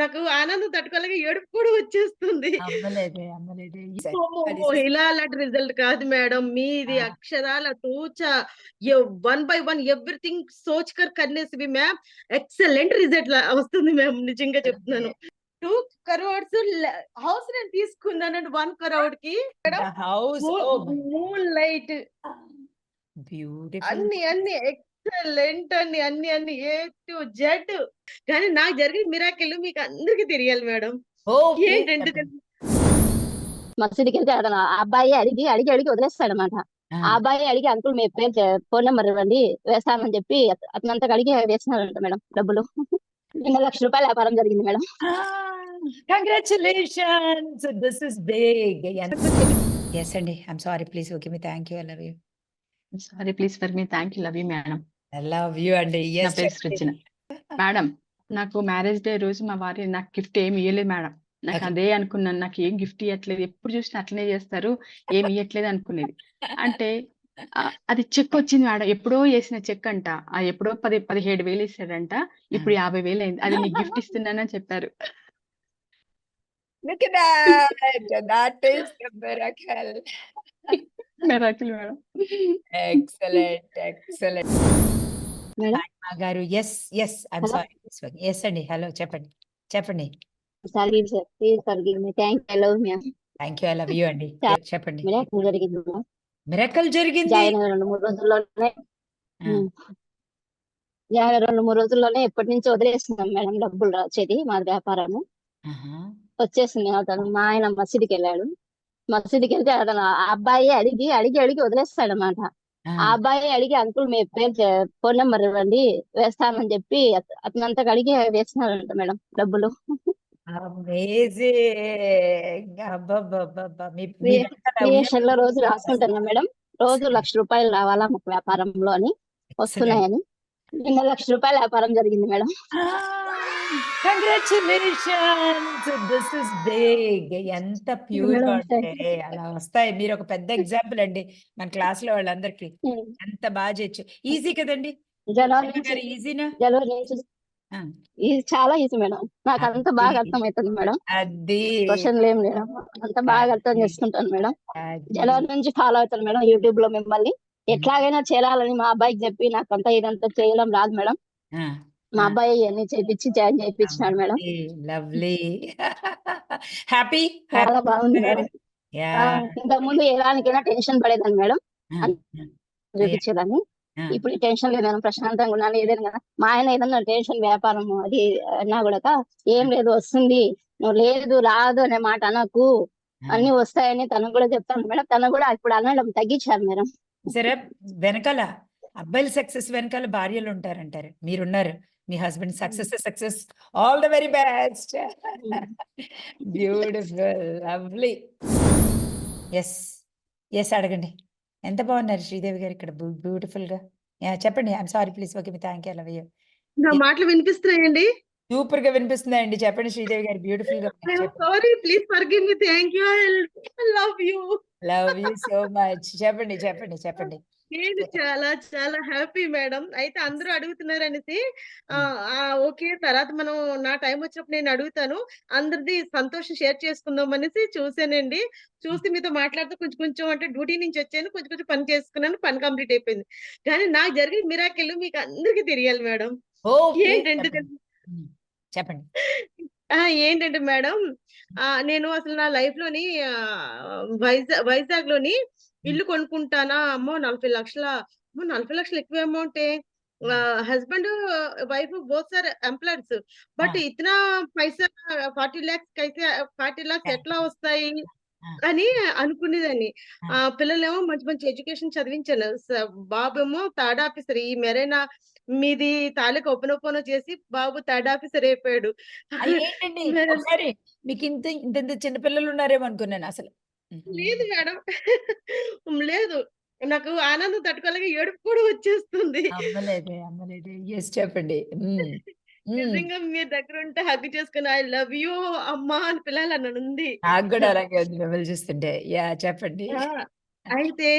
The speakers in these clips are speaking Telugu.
నాకు ఆనందం తట్టుకోలేక ఏడుపు కూడా వచ్చేస్తుంది. ఇలా అలాంటి రిజల్ట్ కాదు మేడం. మీది అక్షరాల టూచ వన్ బై వన్ ఎవ్రీథింగ్ సోచ్కర్ కన్నేసి మ్యామ్. ఎక్సలెంట్ రిజల్ట్ వస్తుంది మ్యామ్ నిజంగా చెప్తున్నాను. టూ కరోడ్స్ హౌస్ నేను తీసుకున్నానండి వన్ కరోడ్కి హౌస్ మూన్ లైట్. అన్ని అన్ని ఎక్సలెంట్ అండి. అన్ని అన్ని ఏ టు జెడ్. కానీ నాకు జరిగిన మిరాకిల్ మీకు అందరికి తెలియాలి మేడం. ఏంటంటే చెప్పండి. మసీదుకెళ్తే అతను ఆ అబ్బాయి అడిగి, అడిగి, అడిగి వదిలేస్తాడనమాట. ఆ ఆ! అబ్బాయి అడిగి అంకుల్ మీ పేరు ఫోను నంబర్ ఇవ్వండి వేస్తానని చెప్పి అత అతనంతట అడిగి వేసినాడంట మేడం డబ్బులు. నిన్న రూ. 1,00,000 వ్యాపారం జరిగింది మేడం. ఆ! కంగ్రాచ్యులేషన్స్. This is big. ఎంత యెస్ అండి. I am sorry please give me thank you. I love you. Sorry please for me thank you. Love you madam. I love you అండి. నా యెస్ పేరు చెప్పండి. సృజన. మేడం నాకు మ్యారేజ్ డే రోజు మా వారు నాకు గిఫ్ట్ ఏమి ఇయ్యలేదు మేడం. నాకు. అదే అనుకున్నాను. నాకు ఏం గిఫ్ట్ ఇయ్యట్లేదు. ఎప్పుడు చూసినా అట్లనే చేస్తారు. ఏమి ఇయ్యట్లేదు అనుకునేది. అంటే అది చెక్ వచ్చింది మేడం. ఎప్పుడో ఏసిన చెక్ అంట. ఆ ఎప్పుడో పది 17,000 ఏసాడంట. ఇప్పుడు 50,000 అయింది. అది నీకు గిఫ్ట్ ఇస్తున్నానని చెప్పారు. ఎక్సలెంట్. ఎక్సలెంట్. మేడం. గారు yes. Yes. I am hello. Sorry. Yes అండి. హలో చెప్పండి. చెప్పండి. Sorry sir. Please forgive me. Thank you. I love. Thank you. I love you అండి. చెప్పండి. మిరాకిల్ జరిగింది మేడం. మిరకల్ జరిగింది. 2, 3 రోజుల్లోనే 2, 3 రోజుల్లోనే ఎప్పటినుంచో వదిలేస్తున్నాం మేడం డబ్బులు వచ్చేది మాది వ్యాపారము. వచ్చేసింది అతను మా ఆయన మసీదుకెళ్ళాడు. మసీదుకెళ్తే అతను ఆ అబ్బాయి అడిగి, అడిగి, అడిగి వదిలేస్తాడనమాట. ఆ ఆ! అబ్బాయి అడిగి అంకుల్ మీ పేరు ఫోను నంబర్ ఇవ్వండి వేస్తానని చెప్పి అత అతనంతట అడిగి వేసినాడంట మేడం డబ్బులు. రోజు రాసుకుంటున్నా మేడం. రోజు రూ. 1,00,000 రావాలా మాకు వ్యాపారంలో అని. వస్తున్నాయని. నిన్న రూ. 1,00,000 వ్యాపారం జరిగింది మేడం. ఆ! కంగ్రాచ్యులేషన్స్. This is big. ఎంత మేడం థాంక్ యూ. అలా వస్తాయి. మీరొక పెద్ద ఎగ్జాంపుల్ అండి. మన క్లాస్‌లో వాళ్ళందరికీ. హ్మ్. ఎంత బా చేయొచ్చు. ఈజీ కదండీ! ఈజీనా? ఇది చాలా ఈజీ మేడం. నాకంత బాగా అది. అర్థమైతుంది మేడం. అది. క్వెషన్‌లేం లేవు. అంత బాగా అర్థం. చేసుకుంటాను మేడం. జనవరి నుంచి ఫాలో అవుతాను మేడం యూట్యూబ్‌లో మిమ్మల్ని. హ్మ్. ఎట్లాగైనా చేరాలని మా అబ్బాయికి చెప్పి నాకంతా ఇదంతా చేయడం రాదు మేడం. మా! అబ్బాయి ఇయన్నీ చేపిచ్చి జాయిన్ చేపిచ్చినాడు మేడం. లవ్లీ. హ్యాపీ? చాలా బాగుంది? మేడం. ఇంతకుముందు ఏ దానికైనా టెన్షన్ పడేదాన్ని మేడం. చూపించేదాన్ని. ఇప్పుడు టెన్షన్ లేదు మేడం. ప్రశాంతంగా ఉన్నాను. ఏదైనా కదా మా ఆయన ఏదన్నా టెన్షన్ వ్యాపారము అది అన్నా గూడాక ఏం! లేదు వస్తుంది. నువ్వు లేదు, రాదు అనే మాట అనకు. అన్నీ వస్తాయని తనకు గూడా చెప్తాను మేడం. తను గూడా ఇప్పుడు అనడం తగ్గించారు మేడం. చూసారా? వెనకాల అబ్బాయిల సక్సెస్ వెనకాల భార్యలుంటారంటారు. మీరున్నారు. మీ husband. Success success. All the very best. Beautiful. Lovely. Yes. Yes అడగండి. ఎంత బాగున్నారు శ్రీదేవి గారు ఇక్కడ బ్యూ బ్యూటిఫుల్‌గా. యాహ్! చెప్పండి. I am sorry please forgive me. Thank you. Love you. నా మాటలు వినిపిస్తున్నాయండి? సూపర్‌గా వినిపిస్తున్నాయండి. చెప్పండి శ్రీదేవి గారు. యామ్ చెప్పండి. Sorry. Please forgive me. Thank you. I love you. Love you so much. చెప్పండి. చెప్పండి. చెప్పండి. నేను. చాలా చాలా హ్యాపీ మేడం. అయితే అందరూ. ఆహ్, ఆహ్, ఓకే. తర్వాత మనం నా టైమ్ వచ్చినప్పుడు నేను అడుగుతాను. అందరిది సంతోషం షేర్ చేసుకుందాం అనేసి చూసానండి. చూసి మీతో మాట్లాడుతూ కొంచెం కొంచెం అంటే డ్యూటీ నుంచి వచ్చాను. కొంచెం కొంచెం పని చేసుకున్నాను. పని కంప్లీట్ అయిపోయింది. కానీ నాకు జరిగిన మిరాకిల్ మీకు అందరికి తెలియాలి మేడం. ఏంటంటే చెప్పండి. ఏంటంటే మేడం నేను అసలు నా లైఫ్‌లోని ఆహ్, వైజా వైజాగ్‌లోని హ్మ్. ఇల్లు కొనుక్కుంటానా? అమ్మో నలభై లక్షల? అమ్మో నలభై లక్షలు ఎక్కువ amount husband wife both sir employers but ఇతన పైసా? ఫార్టీ ల్యాక్స్ అయితే ఫార్టీ ల్యాక్స్ ఎట్లా వస్తాయి? అని అనుకునేదాన్ని. ఆ. పిల్లలేమో మంచి మంచి ఎడ్యుకేషన్ చదివించాను. బాబేమో థర్డ్ ఆఫీసర్ ఈ మెరైనా మీది తాలూకు ఒపనొపన చేసి బాబు థర్డ్ ఆఫీసర్ అయిపోయాడు. మీకు ఇంత ఇంత చిన్న పిల్లలు ఉన్నారేమో అనుకున్నాను అసలు. లేదు మేడం. లేదు. నాకు ఆనందం తట్టుకోలేక ఏడుపు కూడా వచ్చేస్తుంది. చెప్పండి. నిజంగా మీ దగ్గరుంటే హగ్ చేసుకొని ఐ లవ్ యూ అమ్మా అని. నాకు గూడా అలాగే ఉంది మిమ్మల్ని చూస్తుంటే. యాహ్! చెప్పండి. అయితే.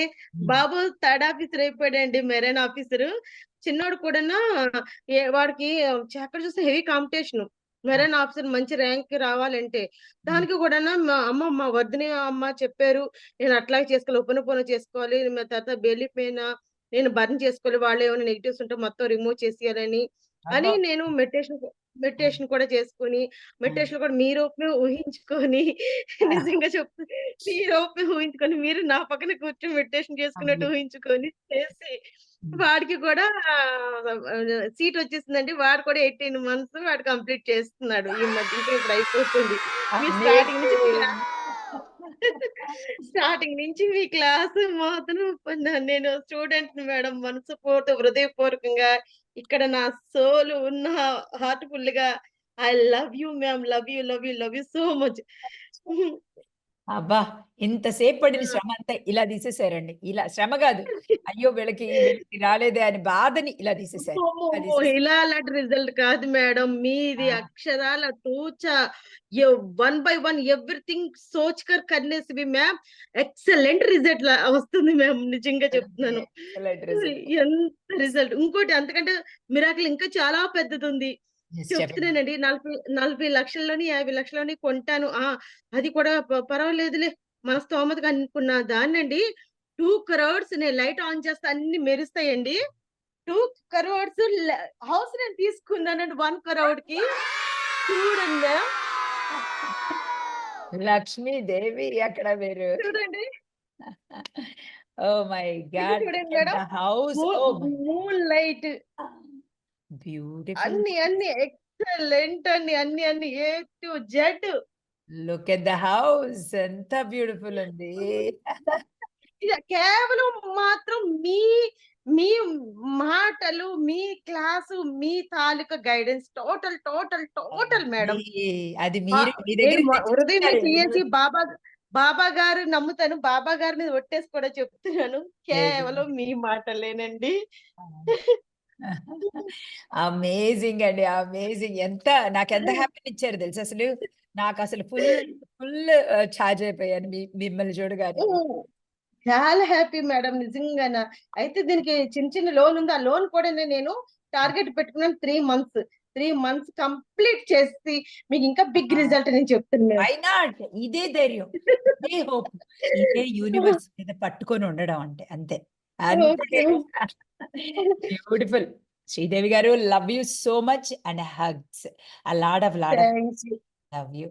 బాబు థర్డ్ ఆఫీసర్ అయిపోయాడండి. Marine officer. చిన్నోడు కూడాను ఏ వాడికి ఎక్కడ చూసినా హెవీ కాంపిటీషను. మెరైన్ ఆఫీసర్ మంచి ర్యాంక్ రావాలంటే దానికి కూడా మా అమ్మ మా వర్ధిని అమ్మ చెప్పారు నేను అట్లాగే చేసుకోవాలి ఉపనపన చేసుకోవాలి మా తర్వాత బెల్లి పైన నేను బర్న్ చేసుకోవాలి వాళ్ళు ఏమైనా నెగిటివ్స్ ఉంటే మొత్తం రిమూవ్ చేసేయాలని అని. నేను మెడిటేషన్ మెడిటేషన్ కూడా చేసుకుని మెడిటేషన్ కూడా మీ రూపమే ఊహించుకొని నిజంగా చెప్తా మీ రూపమే ఊహించుకొని మీరు నా పక్కన కూర్చొని మెడిటేషన్ చేసుకున్నట్టు. ఊహించుకొని చేసి. వాడికి కూడా సీట్ వచ్చేసిందండి. వాడు కూడా ఎయిటీన్ మంత్స్ వాడు కంప్లీట్ చేస్తున్నాడు. ఈ మధ్య ఇప్పుడు అయిపోతుంది. స్టార్టింగ్ నుంచి మీ క్లాస్ స్టార్టింగ్ నుంచి మీ క్లాస్ మాత్రం నేను స్టూడెంట్ మేడం మనసుపూర్త హృదయపూర్వకంగా ఇక్కడ నా సోలు ఉన్న హార్ట్ఫుల్గా I love you ma'am love you love you love you so much. అబ్బా! ఇంతసేపు పడిన శ్రమ అంతా ఇలా తీసేశారండి ఇలా శ్రమ కాదు. అయ్యో! వీళ్ళకి వీళ్ళకి రాలేదే అని బాధని ఇలా తీసేశారు ఇలా అలాంటి రిజల్ట్ కాదు మేడం. మీది. అక్షరాల తూచ. వన్ బై వన్ ఎవ్రీథింగ్ సోచ్ కర్ కర్నేసి भी మ్యామ్. ఎక్సలెంట్ రిజల్ట్ వస్తుంది మ్యామ్. నిజంగా చెప్తున్నాను. ఎంత రిజల్ట్. ఇంకోటి అంతకంటే మిరాకిల్ ఇంకా చాలా పెద్దది ఉంది. చెప్తున్నానండి. నలభై నలభై లక్షల్లోని యాభై లక్షల్లోని కొంటాను. ఆ అది కూడా పర్వాలేదులే. మన స్తోమతగా అనుకున్న దాన్నండి. టూ క్రోడ్స్ నేను లైట్ ఆన్ చేస్తే అన్ని మెరుస్తాయండి. టూ క్రోడ్స్ హౌస్ నేను తీసుకున్నానండి వన్ క్రోడ్కి చూడండి. లక్ష్మీదేవి అక్కడ మీరు? చూడండి. ఓ మై గాడ్ చూడండి madam. House of moon light. Beautiful అన్ని అన్ని ఎక్సలెంట్ అండి అన్ని అన్ని A to Z look at the house ఎంత బ్యూటిఫుల్ ఉంది ఇది కేవలం మాత్రం మీ మీ మాటలు మీ క్లాసు మీ తాలూకా guidance. Total total total madam. అది- హృదయం బాబా బాబా గారు నమ్ముతాను. బాబా గారి మీద ఒట్టేసి కూడా చెప్తున్నాను. కేవలం మీ మాటలేనండి. అమేజింగ్ అండి అమేజింగ్ ఎంత నాకు ఎంత హ్యాపీ ఇచ్చారు తెలుసు అసలు? నాకు అసలు ఫుల్ ఫుల్ ఛార్జ్ అయిపోయాను మిమ్మల్ని చూడగానే. చాలా హ్యాపీ మేడం నిజంగాన? అయితే దీనికి చిన్న చిన్న లోన్ ఉంది? ఆ లోన్ కూడా నేను టార్గెట్ పెట్టుకున్నాను three months three months complete చేసి మీకు ఇంకా బిగ్ రిజల్ట్ నేను చెప్తున్నాను ఇదే ధైర్యం. ఇదే హోప్ ఇదే యూనివర్స్ మీద పట్టుకొని ఉండడం అంటే అంతే. Beautiful Sridevi garu love you so much and hugs a lot of lot of Thank you. Love you